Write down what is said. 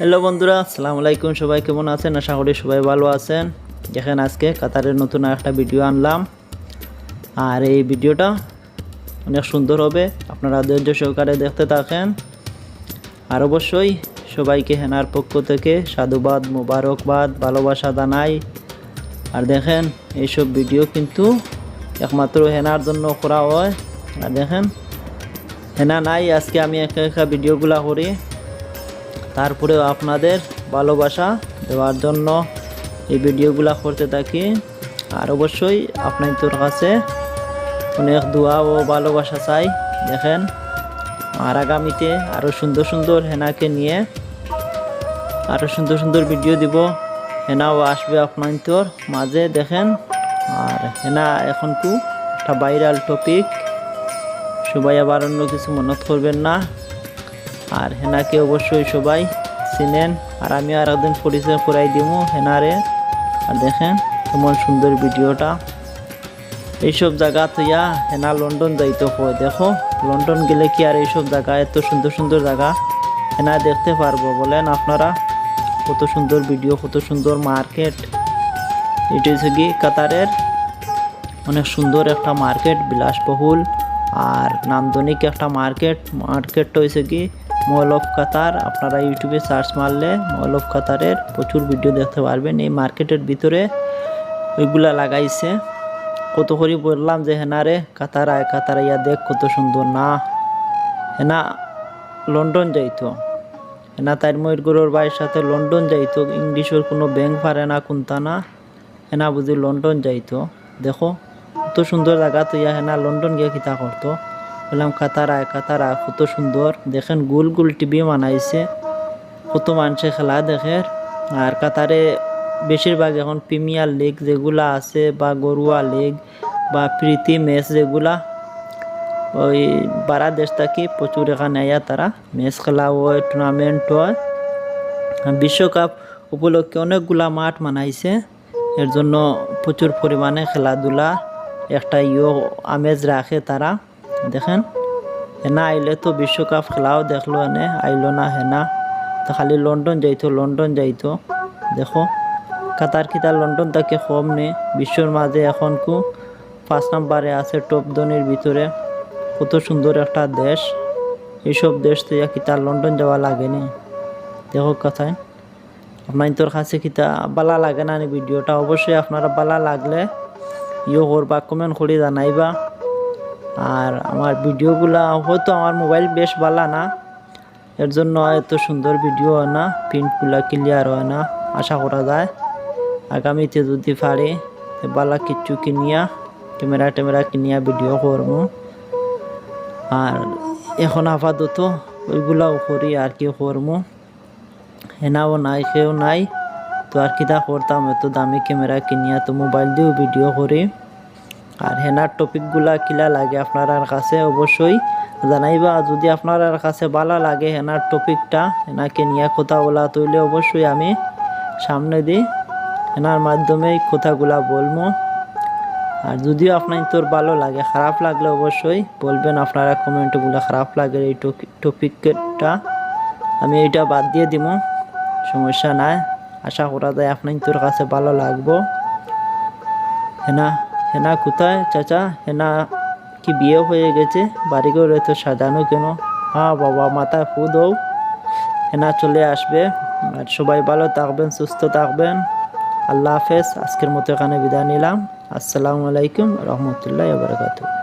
Hello বন্ধুরা, আসসালামু আলাইকুম। সবাই কেমন আছেন? আশা করি সবাই ভালো আছেন। দেখেন আজকে কাতারের নতুন একটা ভিডিও আনলাম। আর এই ভিডিওটা অনেক সুন্দর হবে। আপনারা ধৈর্য সহকারে দেখতে থাকেন। আর অবশ্যই সবাইকে হেনার পক্ষ থেকে সাধুবাদ, মোবারকবাদ, ভালোবাসা জানাই। আর দেখেন, এইসব ভিডিও কিন্তু একমাত্র হেনার জন্য করা হয়। আর দেখেন, হেনা নাই, আজকে আমি একা একা ভিডিওগুলা করি। তারপরেও আপনাদের ভালোবাসা দেওয়ার জন্য এই ভিডিওগুলা করতে থাকি। আর অবশ্যই আপনাদের কাছে অনেক দোয়া ও ভালোবাসা চাই, দেখেন। আর আগামীতে আরও সুন্দর সুন্দর হেনাকে নিয়ে আরও সুন্দর সুন্দর ভিডিও দিব। হেনাও আসবে আপনাদের মাঝে, দেখেন। আর হেনা এখন কু একটা ভাইরাল টপিক সবাই আবার অন্য কিছু মনত করবেন না। আর হেনাকে অবশ্যই সবাই চিনেন। আর আমি আর একদিন পরিচয় করাই দিব হেনারে। আর দেখেন কেমন সুন্দর ভিডিওটা। এইসব জায়গা তুইয়া হেনা লন্ডন যাইতে হয়। দেখো, লন্ডন গেলে কি আর এইসব জায়গা, এত সুন্দর সুন্দর জায়গা হেনা দেখতে পারব বলেন আপনারা। কত সুন্দর ভিডিও, কত সুন্দর মার্কেট। এটা হচ্ছে কি কাতারের অনেক সুন্দর একটা মার্কেট, বিলাসবহুল। আর নান্দনিক একটা মার্কেট, মার্কেটটা হয়েছে কি মল অফ কাতার। আপনারা ইউটিউবে সার্চ মারলে মল অফ কাতারের প্রচুর ভিডিও দেখতে পারবেন। এই মার্কেটের ভিতরে ওইগুলা লাগাইছে। কত করে বললাম যে হেনারে কাতার আয়, কাতার ইয়া দেখ কত সুন্দর না। হেনা লন্ডন যাইতো। হেনা তার ময়ূরগুলোর ভাইয়ের সাথে লন্ডন যাইতো। ইংলিশের কোনো ব্যাংক পারে না কোনটা না। হেনা বুঝি লন্ডন যাইতো। দেখো। কত সুন্দর জায়গা তো ইয়া হেনা লন্ডন গিয়ে কিতা করতো বললাম কাতার কাতার কত সুন্দর দেখেন গুল গুল টিভি বানাইছে। কত মানুষে খেলা দেখে। আর কাতারে বেশিরভাগ এখন প্রিমিয়ার লিগ যেগুলা আছে, বা গরুয়া লিগ, বা প্রীতি ম্যাচ যেগুলা, ওই বারা দেশ থাকি প্রচুর এখানে আয়া তারা ম্যাচ খেলা হয় টুর্নামেন্ট হয়। বিশ্বকাপ উপলক্ষে অনেকগুলা মাঠ মানাইছে এর জন্য প্রচুর পরিমাণে খেলাধুলা একটা ইয়ে আমেজ রাখে তারা। দেখেন? হেনা আইলে তো বিশ্বকাপ খেলাও দেখল এনে, আইলো না হেনা। তো খালি লন্ডন যাইতো লন্ডন যাইতো। দেখো, কাতার খিতার লন্ডন তাকে কম নে? বিশ্বর মাঝে এখন কু পাঁচ নাম্বারে আছে টপ দনের ভিতরে। কত সুন্দর একটা দেশ। এইসব দেশ ইয়া কিতা লন্ডন যাওয়া লাগে নি? দেখো কথায়। আপনার তোর কাছে কিতা বালা লাগে না ভিডিওটা? অবশ্যই আপনারা বালা লাগলে ইয়ে করবা কমেন্ট করে জানাইবা। আর আমার ভিডিওগুলা হয়তো আমার মোবাইল বেশ ভালো না। এর জন্য এত সুন্দর ভিডিও হয় না, প্রিন্টগুলা ক্লিয়ার হয় না, আশা করা যায়। আগামীতে যদি পারে বালা কিচ্ছু কিনিয়া, ক্যামেরা ট্যামেরা কিনিয়া ভিডিও করব আর এখন আপাতত ওইগুলাও করি আর কি করব হেনাও নাই কেউ নাই। তো আর কিতা করতাম, এত দামি ক্যামেরা কিনিয়া তো মোবাইল দিয়েও ভিডিও করি। আর হেনার টপিকগুলা কিলা লাগে আপনার কাছে অবশ্যই জানাইবা। যদি আপনার কাছে ভালো লাগে হেনার টপিকটা হেনাকে নিয়ে কথা বলা তৈলে অবশ্যই আমি সামনে দিই হেনার মাধ্যমেই কথাগুলা বলব আর যদিও আপনার তোর ভালো লাগে, খারাপ লাগলে অবশ্যই বলবেন আপনারা কমেন্টগুলো, খারাপ লাগে এই টপিকটা আমি এইটা বাদ দিয়ে দিব সমস্যা নাই। আশা করা যায় আপনার তোর কাছে ভালো লাগবো। হেনা হেনা কোথায়? চাচা, হেনা কি বিয়ে হয়ে গেছে? বাড়ি করে তো সাজানো কেন? হ্যাঁ বাবা, মাথায় ফু দৌ হেনা চলে আসবে। আর সবাই ভালো থাকবেন, সুস্থ থাকবেন। আল্লাহ হাফেজ। আজকের মতো এখানে বিদায় নিলাম। আসসালামু আলাইকুম রহমতুল্লাহ বারকাতু